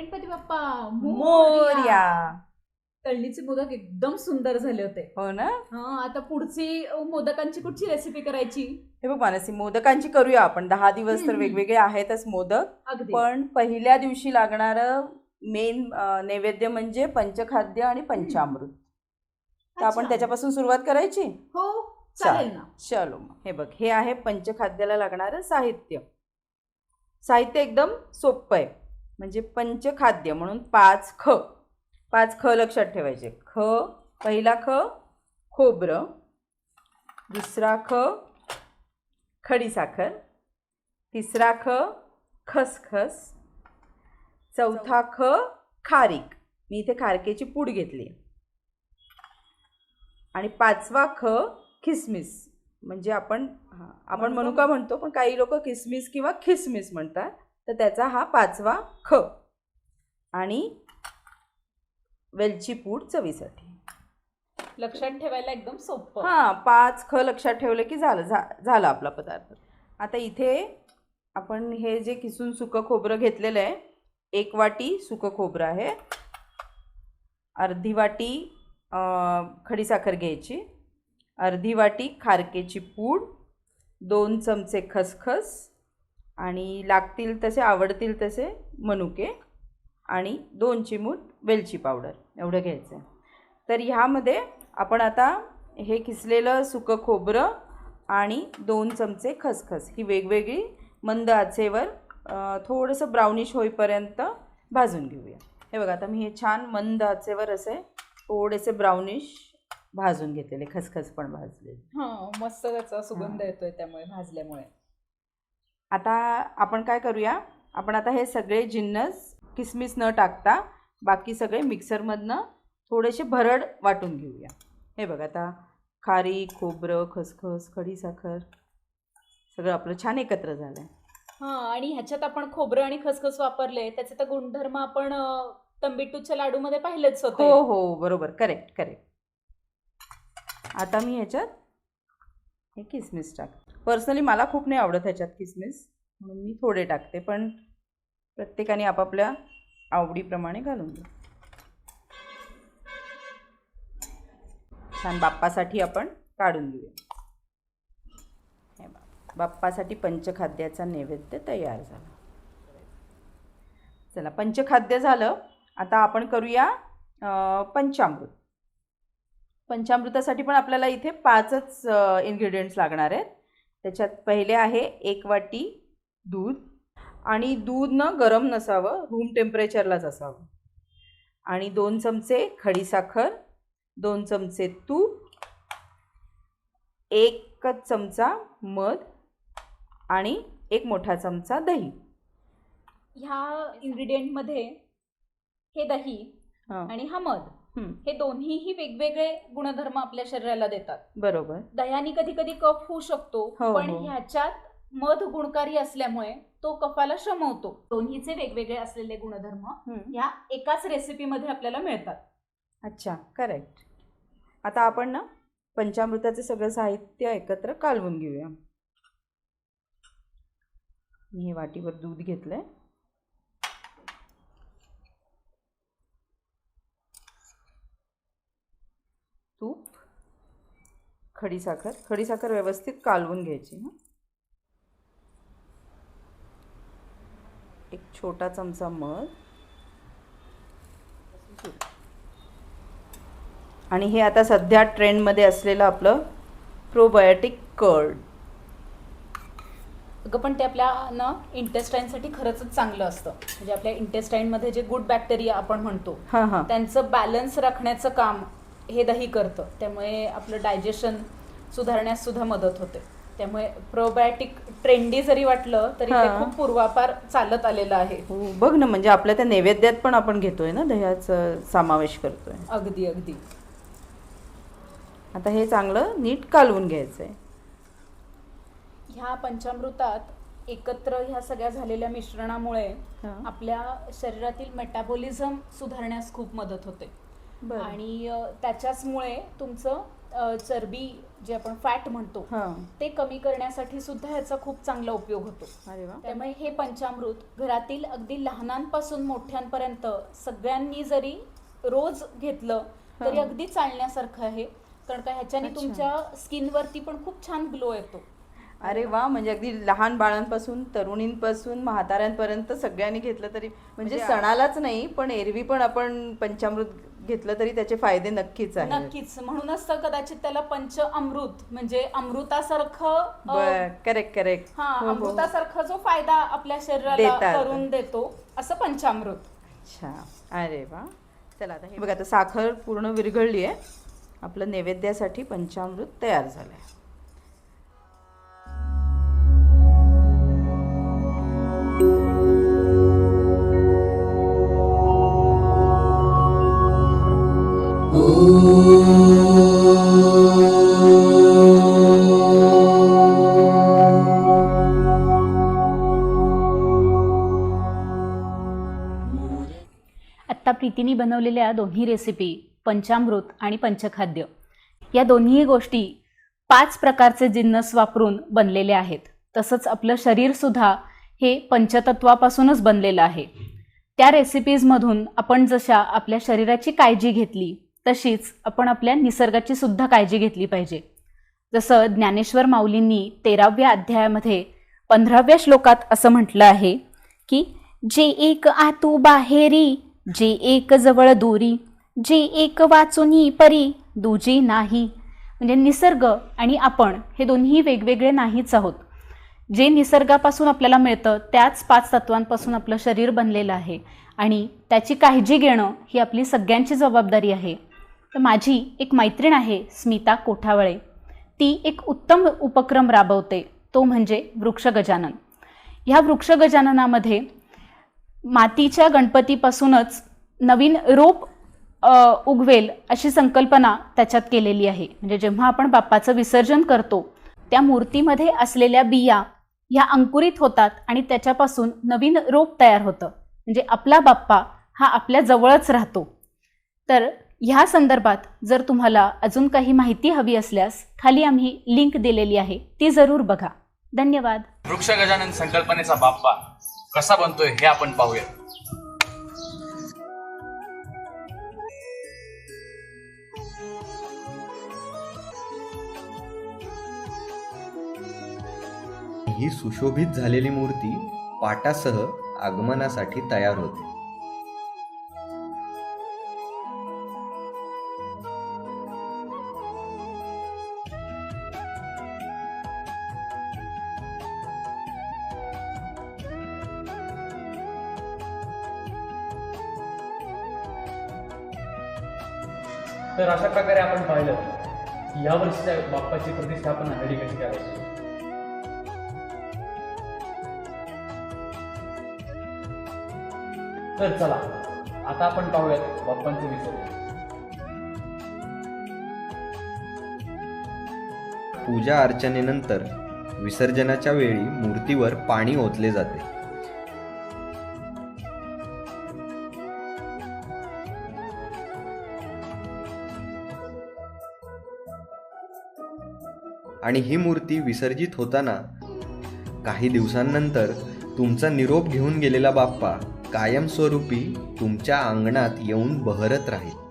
गणपती बाप्पा मोर्या. तळणीचे मोदक एकदम सुंदर झाले होते. हो ना? हा आता पुढची मोदकांची कुठची रेसिपी करायची? हे बघ मानसी मोदकांची करूया आपण. दहा दिवस तर. वेगवेगळे आहेतच मोदक. अगदी. पण पहिल्या दिवशी लागणारं मेन नैवेद्य म्हणजे पंचखाद्य आणि पंचामृत. तर आपण. त्याच्यापासून सुरुवात करायची? हो चालेल ना. चलो. मग हे बघ हे आहे पंचखाद्याला लागणारं साहित्य. साहित्य एकदम सोपं आहे. म्हणजे पंचखाद्य म्हणून पाच ख. पाच ख लक्षात ठेवायचे. ख पहिला ख खोबरं. दुसरा ख खडीसाखर तिसरा ख खसखस. चौथा ख खारीक. मी इथे खारकेची पूड घेतली. आणि पाचवा ख खिसमिस. म्हणजे आपण आपण म्हणू का म्हणतो पण काही लोक किसमिस किंवा खिसमिस म्हणतात. तर त्याचा हा पाचवा ख. आणि वेलची पूड चवीसाठी. लक्षात ठेवायला एकदम सोपं. हा पाच ख लक्षात ठेवले की झालं झा- झाला आपला पदार्थ. आता इथे आपण हे जे किसून सुकं खोबरं घेतलेलं आहे एक वाटी सुकं खोबरं आहे. अर्धी वाटी खडीसाखर घ्यायची. अर्धी वाटी खारकेची पूड दोन चमचे खसखस आणि लागतील तसे आवडतील तसे मनुके आणि दोन चिमूट वेलची पावडर. एवढं घ्यायचं आहे तर ह्यामध्ये आपण आता हे किसलेलं सुकं खोबरं आणि दोन चमचे खसखस. ही वेगवेगळी मंद आचेवर थोडंसं ब्राउनिश होईपर्यंत भाजून घेऊया. हे बघा आता मी हे छान मंद आचेवर असे थोडेसे ब्राउनिश भाजून घेतलेले खसखस पण भाजलेले. हा मस्त त्याचा सुगंध येतोय त्यामुळे भाजल्यामुळे. आता आपण काय करूया? आपण आता हे सगळे जिन्नस किसमिस न टाकता बाकी सगळे मिक्सरमधनं थोडेसे भरड वाटून घेऊया. हे बघा आता खारी खोबरं खसखस खडीसाखर सगळं आपलं छान एकत्र झालं आहे हा आणि ह्याच्यात आपण खोबरं आणि खसखस वापरले त्याचे तर गुणधर्म आपण तंबिटूच्या लाडूमध्ये पाहिलेच होते. हो हो बरोबर करेक्ट करेक्ट आता मी ह्याच्यात हे किसमिस टाक पर्सनली मला खूप नाही आवडत ह्याच्यात किसमिस. म्हणून मी थोडे टाकते पण प्रत्येकाने आपापल्या आवडीप्रमाणे घालून घ्या. छान बाप्पासाठी आपण काढून घेऊया. बाप्पासाठी पंचखाद्याचा नैवेद्य तयार झाला. चला पंचखाद्य झालं. आता आपण करूया पंचामृत. पंचामृतासाठी पण आपल्याला इथे पाचच इन्ग्रेडियंट्स लागणार आहेत. त्याच्यात पहिले आहे एक वाटी दूध आणि दूध न गरम नसावं रूम टेम्परेचरलाच असावं. आणि दोन चमचे खडीसाखर दोन चमचे तूप एकच चमचा मध आणि एक मोठा चमचा दही. ह्या इन्ग्रेडियंटमध्ये हे दही आणि हा मध. हं, दोन्हीही वेगवेगळे गुणधर्म आपल्या शरीराला देतात. बरोबर. दह्याने कधी कधी कफ होऊ शकतो हो, पण हो. ह्याच्यात मध गुणकारी असल्यामुळे तो कफाला शमवतो. दोन्हीचे वेगवेगळे असलेले गुणधर्म. ह्या एकाच रेसिपीमध्ये आपल्याला मिळतात. अच्छा करेक्ट आता आपण ना पंचामृताचे सगळं साहित्य एकत्र कालवून घेऊया. मी हे वाटीवर दूध घेतलंय. तूप खडीसाखर खडीसाखर व्यवस्थित कालवून घ्यायची हं. एक छोटा चमचा मध. आणि हे आता सध्या ट्रेंडमध्ये असलेलं आपलं प्रोबायोटिक कर्ड. अगं पण ते आपल्या ना इंटेस्टाईनसाठी खरंच चांगलं असतं. म्हणजे आपल्या इंटेस्टाईनमध्ये जे गुड बॅक्टेरिया आपण म्हणतो हां हां. त्यांचं बॅलन्स राखण्याचं काम हे दही करतं. त्यामुळे आपलं डायजेशन सुधारण्यास सुद्धा मदत होते. त्यामुळे प्रोबायोटिक ट्रेंडी जरी वाटलं तरी ते. खूप पूर्वापार चालत आलेलं आहे. हो बघ ना म्हणजे आपल्या त्या नैवेद्यात पण आपण घेतोय ना दह्याचा समावेश करतोय. अगदी अगदी. आता हे चांगलं नीट कालवून घ्यायचं आहे ह्या पंचामृतात एकत्र ह्या सगळ्या झालेल्या मिश्रणामुळे. आपल्या शरीरातील मेटाबॉलिझम सुधारण्यास खूप मदत होते. आणि त्याच्याचमुळे तुमचं चरबी जे आपण फॅट म्हणतो ते कमी करण्यासाठी सुद्धा ह्याचा खूप चांगला उपयोग होतो. त्यामुळे हे पंचामृत घरातील अगदी लहानांपासून मोठ्यांपर्यंत सगळ्यांनी जरी रोज घेतलं तरी. अगदी चालण्यासारखं आहे. कारण का ह्याच्याने. तुमच्या स्किनवरती पण खूप छान ग्लो येतो. अरे वा म्हणजे अगदी लहान बाळांपासून तरुणींपासून म्हाताऱ्यांपर्यंत सगळ्यांनी घेतलं तरी म्हणजे सणालाच नाही पण एरवी पण आपण पंचामृत घेतलं तरी त्याचे फायदे नक्कीच आहेत. नक्कीच. म्हणूनच तर कदाचित त्याला पंच अमृत म्हणजे अमृतासारखं करेक्ट करेक्ट हा हो, हो. अमृतासारखा जो फायदा आपल्या शरीराला. करून देतो असं पंचामृत अच्छा. अरे वा. चला आता हे बघा आता साखर पूर्ण विरघळली आहे आपलं नैवेद्यासाठी पंचामृत तयार झालं आहे आत्ता प्रीतीने बनवलेल्या दोन्ही रेसिपी पंचामृत आणि पंचखाद्य. या दोन्ही गोष्टी पाच प्रकारचे जिन्नस वापरून बनलेले आहेत. तसंच आपलं शरीरसुद्धा हे पंचतत्वापासूनच बनलेलं आहे. त्या रेसिपीजमधून आपण जशा आपल्या शरीराची काळजी घेतली तशीच आपण आपल्या निसर्गाची सुद्धा काळजी घेतली पाहिजे. जसं ज्ञानेश्वर माऊलींनी तेराव्या अध्यायामध्ये पंधराव्या श्लोकात असं म्हटलं आहे की जे एक आतू बाहेरी जे एक जवळ दूरी जे एक वाचुनी परी दुजी नाही. म्हणजे निसर्ग आणि आपण हे दोन्ही वेगवेगळे नाहीच आहोत. जे निसर्गापासून आपल्याला मिळतं त्याच पाच तत्वांपासून आपलं शरीर बनलेलं आहे आणि त्याची काळजी घेणं ही आपली सगळ्यांची जबाबदारी आहे. तर माझी एक मैत्रीण आहे स्मिता कोठावळे. ती एक उत्तम उपक्रम राबवते तो म्हणजे वृक्ष गजानन. ह्या वृक्ष गजाननामध्ये मातीच्या गणपतीपासूनच नवीन रोप उगवेल अशी संकल्पना त्याच्यात केलेली आहे. म्हणजे जेव्हा आपण बाप्पाचं विसर्जन करतो त्या मूर्तीमध्ये असलेल्या बिया ह्या अंकुरित होतात आणि त्याच्यापासून नवीन रोप तयार होतं. म्हणजे आपला बाप्पा हा आपल्या जवळच राहतो. तर ह्या संदर्भात जर तुम्हाला अजून काही माहिती हवी असल्यास खाली आम्ही लिंक दिलेली आहे. ती जरूर बघा. धन्यवाद. वृक्ष गजानन संकल्पनेचा बाप्पा कसा बनतोय हे आपण पाहूया. ही सुशोभित झालेली मूर्ती पाटासह आगमनासाठी तयार होते. तर अशा प्रकारे आपण पाहिलं की या वर्षीच्या बाप्पाची प्रतिष्ठापना घरी कशी करायची तर चला आता आपण पाहूयात बाप्पांचे विसर्जन पूजा अर्चनेनंतर विसर्जनाच्या वेळी मूर्तीवर पाणी ओतले जाते. आणि ही मूर्ती विसर्जित होताना काही दिवसांनंतर तुमचा निरोप घेऊन गेलेला बाप्पा कायमस्वरूपी तुमच्या अंगणात येऊन बहरत राहील.